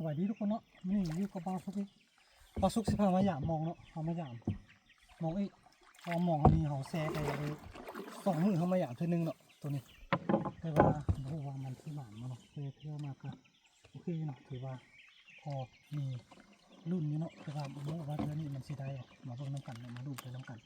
สวัสดีทุกคนเนาะนี่อยู่กับปลาสุกอีกปลาสุกสิพามาหยามมองเนาะเอามาหยามมองอีกพอมองเขานี่เขาแซ่ไปเลยสองมือเขามาหยามเท่านึงเนาะตัวนี้แต่ว่าโอ้ว่ามันที่หมานมาเนาะเพื่อเพื่มากก็โอเคเนาะถือว่าพอมีรุ่นอยู่เนาะแต่ว่าโมว่าเดือนนี้มันสิได้มาเบิ่งน้ำกันเนาะมาดูไปน้ำกัน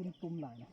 คุณตุ่มหลายนะ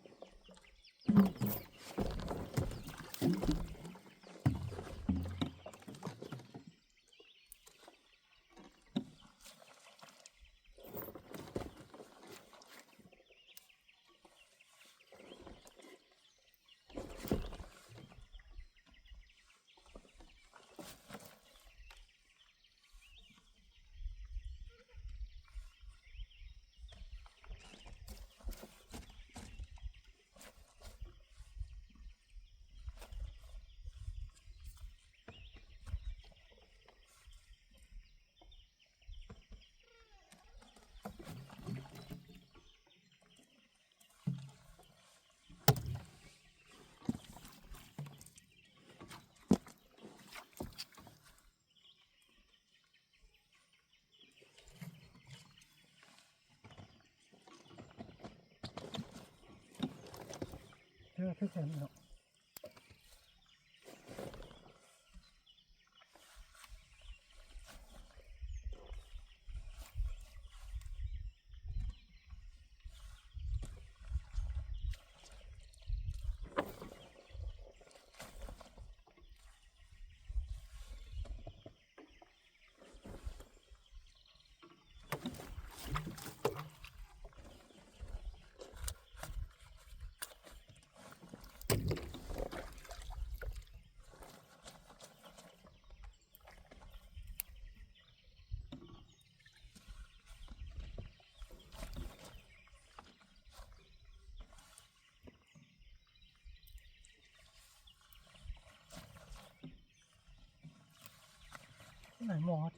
เพื่อเพื่อแค่นี้เนาะ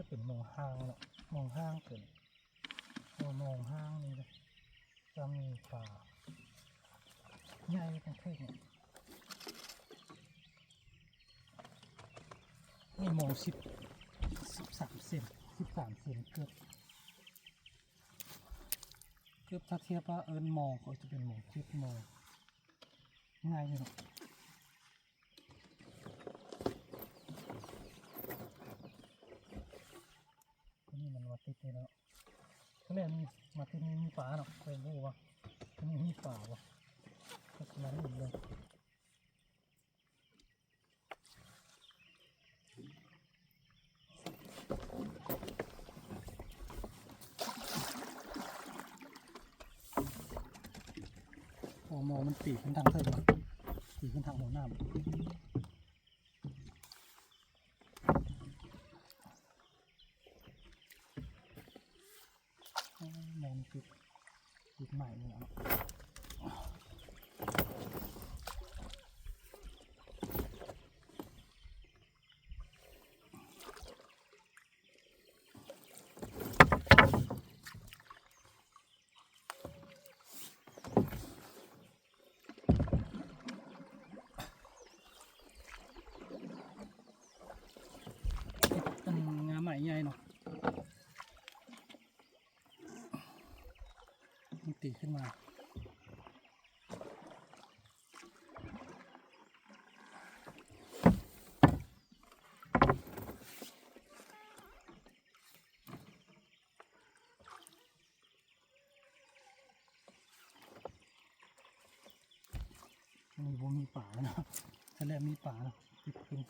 ขาจะเป็นมองห้างเนาะมองห้างเป็นตัวมองห้างนี่เลยจะมีป่าใหญ่ทั้งเท่เนี่ยนี่มองสิบสิบสามเซนสิบสามเซนเกือบเกือบถ้าเทียบว่าเอิญมองเขาจะเป็นมองเจ็ดมองง่ายอยู่เนาะ ก็นี่มันมาติดนี่แล้ว ก็เลยมีมาติดนี่มีป่าเนาะเคยรู้ว่าที่นี่มีป่าวะก็ฉะนั้นอีกเลยโอ้มองมันตีขึ้นทางเทิงว่ะตีขึ้นทางหัวหน้า อืม มองจุดจุดใหม่เนี่ย สีขึ้นมา มีบ่มีป่านะทะเลมีป่านะติดขึ้น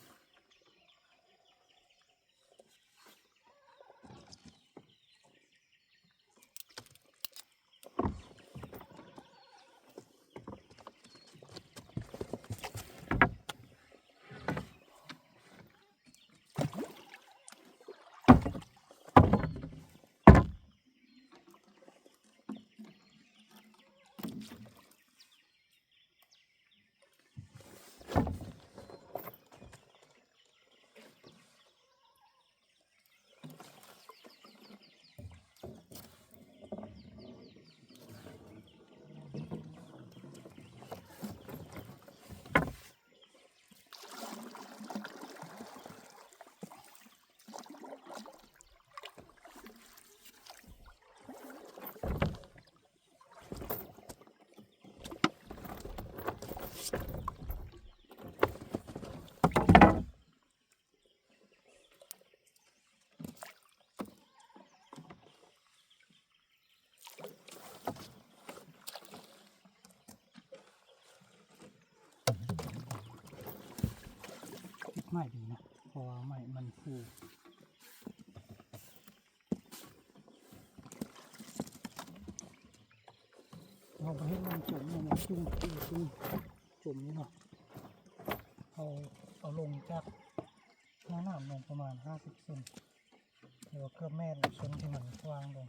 ไม้ดีนะ เพราะว่าไม้มันฟูเราไปให้มันจมเนี่ยนจุ่มจุ่มจุ่ม จุ่มนี่เนาะเอาเอาลงจากหน้าหนามลงประมาณห้าสิบเซนเดี๋ยวเครื่องแม่นชนที่มันวางลง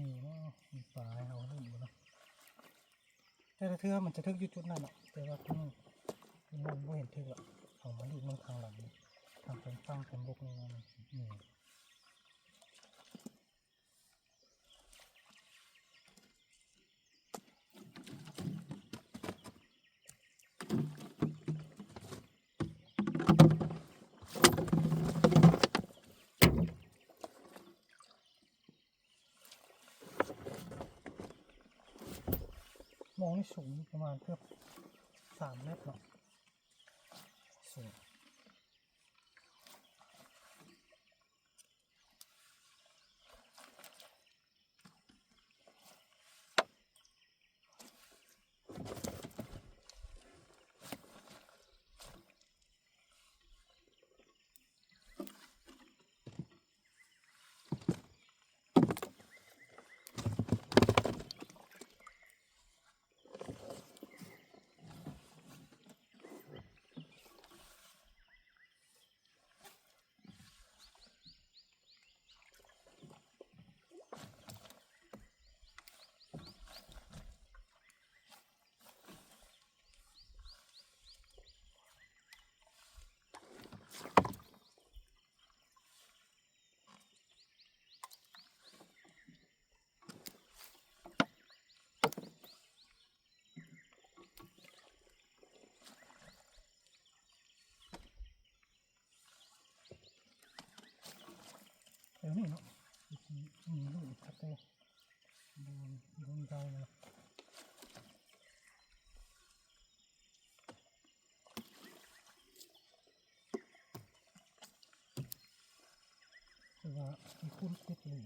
นี่เนามีปลาให้เอาลูกอยู่เนาะแต่ละเทือมันจะทึกอยู่จุดนั้นเนาะแต่ว่าที่นี่ที่นั่นไม่เห็นทึกอะเอามาดูมันทางหลังทางเป็นฟังเป็นบุกนี่นนี่ มองนี่สูงประมาณเกือบสามเมตรเนาะสูง เดี๋ยวนี่เนาะมีลูกครับโตดูดูใจเลยคือ